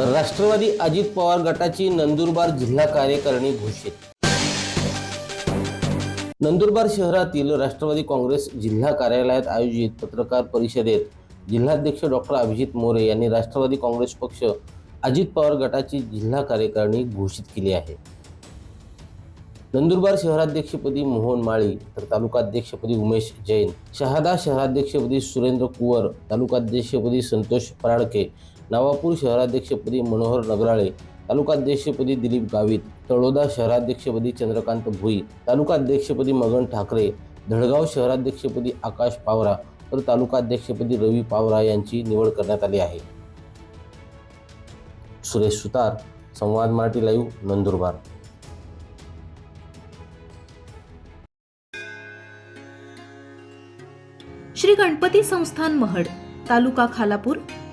राष्ट्रवादी अजित पवार गटाची नंदुरबार जिल्हा कार्यकारिणी घोषित. नंदुरबार शहरातील राष्ट्रवादी काँग्रेस जिल्हा कार्यालयात आयोजित पत्रकार परिषदेत जिल्हाध्यक्ष डॉक्टर अभिजित मोरे यांनी राष्ट्रवादी काँग्रेस पक्ष अजित पवार गटाची जिल्हा कार्यकारिणी घोषित केली आहे. नंदुरबार शहराध्यक्षपदी मोहन माळी तर तालुकाध्यक्षपदी उमेश जैन शहादा शहराध्यक्षपदी सुरेंद्र कुवर तालुकाध्यक्षपदी संतोष पराडके नवापूर शहराध्यक्षपदी मनोहर नगराळे तालुकाध्यक्षपदी दिलीप गावित तळोदा शहराध्यक्षपदी चंद्रकांत भुई तालुकाध्यक्षपदी मगन ठाकरे धडगाव शहराध्यक्षपदी आकाश पावरा तर तालुकाध्यक्षपदी रवी पावरा यांची निवड करण्यात आली आहे. सुरेश सुतार संवाद मराठी लाईव्ह नंदुरबार. श्री गणपती संस्थान महड तालुका खालापूर